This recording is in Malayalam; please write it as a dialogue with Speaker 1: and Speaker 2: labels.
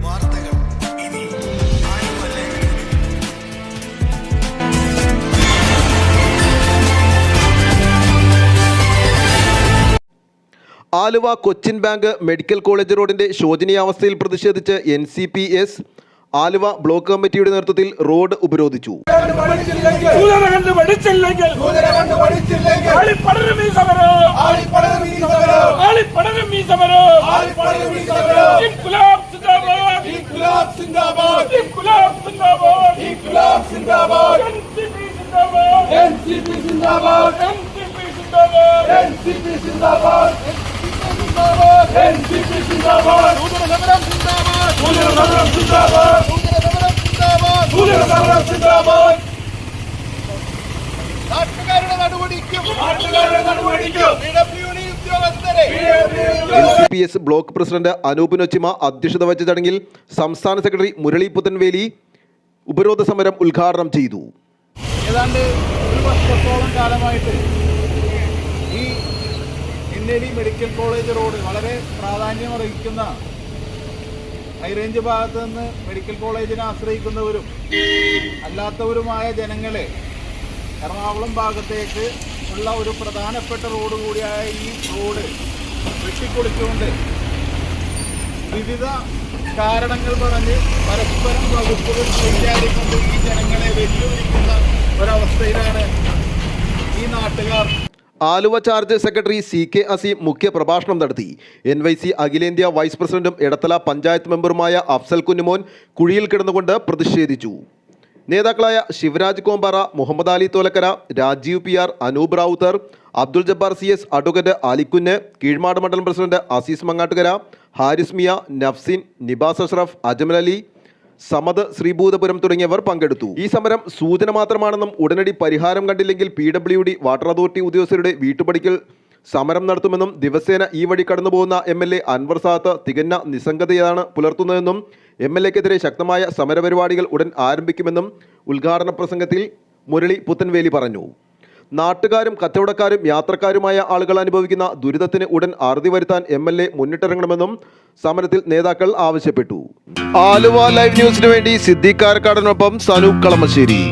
Speaker 1: വാർത്തകൾ ഇനി Aluva
Speaker 2: Cochin bank medical college റോഡിന്റെ ശോചനീയാവസ്ഥയിൽ പ്രതിഷേധിച്ച് N C P S Aluva block കമ്മിറ്റിയുടെ നേതൃത്വത്തിൽ റോഡ് ഉപരോധിച്ചു.
Speaker 3: ഈ സമരം. ഈ സിന്ദാബാദ് എൻസിപി സിന്ദാബാദ് എൻസിപി സിന്ദാബാദ് എൻസിപി സമരം സമരം
Speaker 4: നാട്ടുകാരുടെ നടപടിക്കും
Speaker 3: നാട്ടുകാരുടെ നടപടിക്കും!
Speaker 4: ഇടപ്യൂണി ഉദ്യോഗസ്ഥരെ
Speaker 2: N C P S block president Anoop Nochima അധ്യക്ഷത വഹിച്ച ചടങ്ങിൽ സംസ്ഥാന സെക്രട്ടറി മുരളി പുത്തൻവേലി ഉപരോധ സമരം ഉദ്ഘാടനം ചെയ്തു.
Speaker 4: ഏതാണ്ട് ഒരു വർഷത്തോളം കാലമായിട്ട് ഈ N A D medical college road വളരെ പ്രാധാന്യം പ്രാധാന്യമർഹിക്കുന്ന ഹൈറേഞ്ച് ഭാഗത്ത് നിന്ന് മെഡിക്കൽ കോളേജിനെ ആശ്രയിക്കുന്നവരും അല്ലാത്തവരുമായ ജനങ്ങളെ എറണാകുളം ഭാഗത്തേക്ക് ഉള്ള ഒരു പ്രധാനപ്പെട്ട റോഡ് കൂടിയായ ഈ റോഡ് വെട്ടിപ്പൊളിച്ചുകൊണ്ട് വിവിധ കാരണങ്ങൾ പറഞ്ഞ് പരസ്പരം വകുപ്പുകൾ കൈകാര്യക്കൊണ്ട് ഈ ജനങ്ങളെ വെല്ലുവിളിക്കുന്ന ഒരവസ്ഥയിലാണ് ഈ നാട്ടുകാർ.
Speaker 2: Aluva charge secretary C K Azeem മുഖ്യ പ്രഭാഷണം നടത്തി. എൻ വൈ സി അഖിലേന്ത്യാ വൈസ് പ്രസിഡന്റും എടത്തല പഞ്ചായത്ത് മെമ്പറുമായ അഫ്സൽ കുഞ്ഞുമോൻ കുഴിയിൽ കിടന്നുകൊണ്ട് പ്രതിഷേധിച്ചു. നേതാക്കളായ Sivaraj Kompara Muhammad Ali Tholakkara Rajeev P R Anoop Rawther Abdul Jabbar C S advocate Alikkunnu Keezhmad മണ്ഡലം പ്രസിഡന്റ് അസീസ് മങ്ങാട്ടുകര ഹാരിസ് മിയ നഫ്സിൻ നിബാസ് അഷ്റഫ് അജ്മൽ അലി സമദ് ശ്രീഭൂതപുരം തുടങ്ങിയവർ പങ്കെടുത്തു. ഈ സമരം സൂചന മാത്രമാണെന്നും ഉടനടി പരിഹാരം കണ്ടില്ലെങ്കിൽ P W D water authority ഉദ്യോഗസ്ഥരുടെ വീട്ടുപടിക്കൽ സമരം നടത്തുമെന്നും ദിവസേന ഈ വഴി കടന്നുപോകുന്ന M L A Anwar Sadath തികഞ്ഞ നിസ്സംഗതയാണ് പുലർത്തുന്നതെന്നും എം എൽ എക്കെതിരെ ശക്തമായ സമരപരിപാടികൾ ഉടൻ ആരംഭിക്കുമെന്നും ഉദ്ഘാടന പ്രസംഗത്തിൽ മുരളി പുത്തൻവേലി പറഞ്ഞു. നാട്ടുകാരും കച്ചവടക്കാരും യാത്രക്കാരുമായ ആളുകൾ അനുഭവിക്കുന്ന ദുരിതത്തിന് ഉടൻ അറുതി വരുത്താൻ എം എൽ എ മുന്നിട്ടിറങ്ങണമെന്നും സമരത്തിൽ നേതാക്കൾ ആവശ്യപ്പെട്ടു. ആലുവ ലൈവ് ന്യൂസിനു വേണ്ടി സിദ്ദീഖ് കാരക്കാടനൊപ്പം സനൂപ് കളമശ്ശേരി.